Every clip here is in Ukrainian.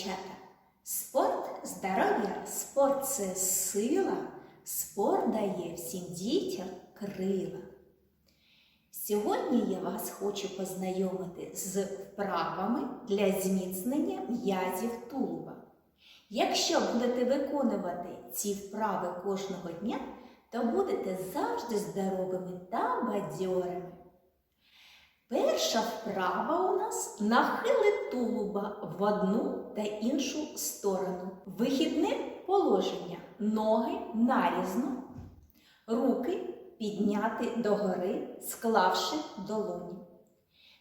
дівчата. Спорт здоров'я, спорт це сила, спорт дає всім дітям крила. Сьогодні я вас хочу познайомити з вправами для зміцнення м'язів тулуба. Якщо будете виконувати ці вправи кожного дня, то будете завжди здоровими та бадьорими. Перша вправа у нас нахили тулуба в одну та іншу сторону. Вихідне положення. Ноги нарізно, руки підняти догори, склавши долоні.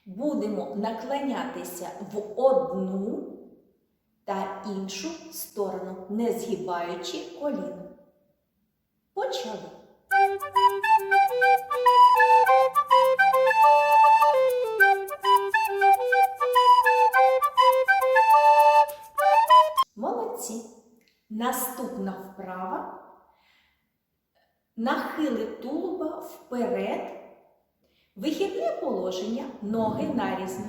Будемо наклонятися в одну та іншу сторону, не згибаючи коліно. Почали. Молодці. Наступна вправа. Нахили тулуба вперед. Вихідне положення, ноги нарізно.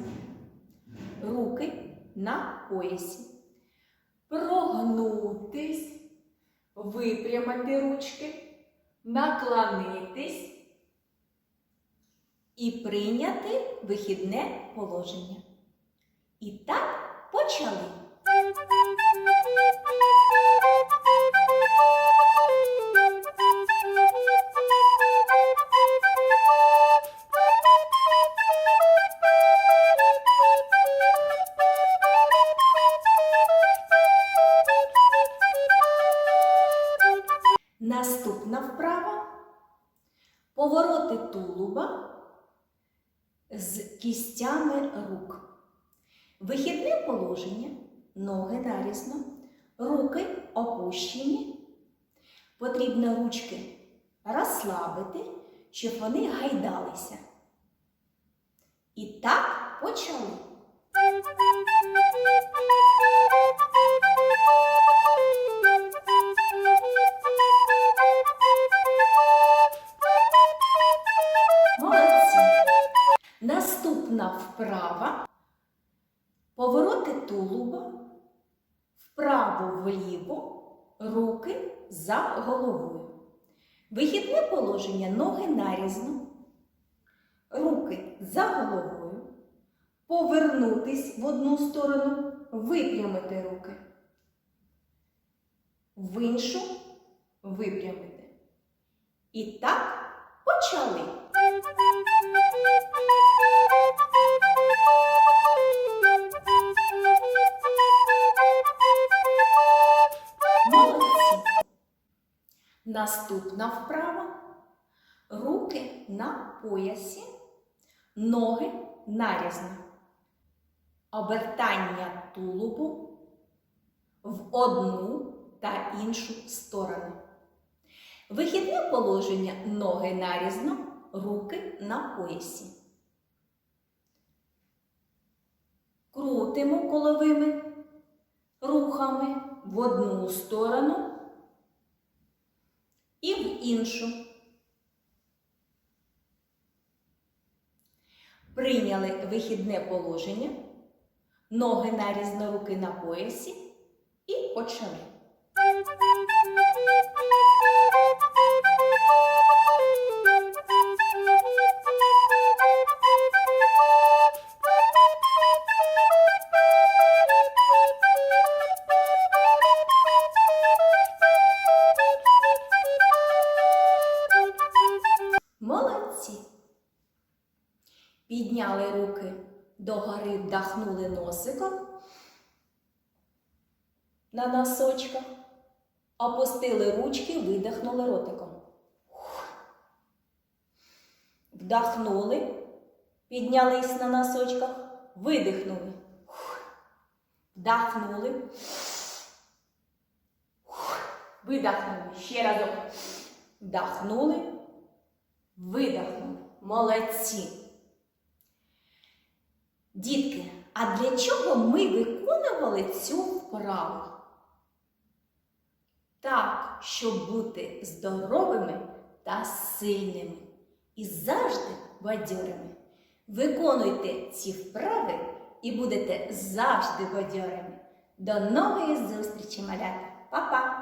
Руки на поясі. Прогнутись, випрямити ручки, наклонитись і прийняти вихідне положення. І так почали. Повороти тулуба з кістями рук. Вихідне положення, ноги нарізно, руки опущені. Потрібно ручки розслабити, щоб вони гайдалися. І так почали. Вправа. Повороти тулуба вправо-вліво, руки за головою. Вихідне положення ноги нарізно, руки за головою, повернутись в одну сторону, випрямити руки, в іншу випрямити. І так Наступна вправа. Руки на поясі, ноги нарізно. Обертання тулубу в одну та іншу сторону. Вихідне положення ноги нарізно, руки на поясі. Крутимо коловими рухами в одну сторону іншу. Прийняли вихідне положення, ноги нарізно, руки на поясі і почали. Молодці. Підняли руки догори, вдохнули носиком на носочках, опустили ручки, видихнули ротиком. Вдохнули, піднялись на носочках, видихнули. Вдохнули. Видохнули. Ще разок. Вдохнули. Видохнули. Молодці. Дітки, а для чого ми виконували цю вправу? Так, щоб бути здоровими та сильними і завжди бадьорими. Виконуйте ці вправи і будете завжди бадьорими. До нової зустрічі, малята! Па-па!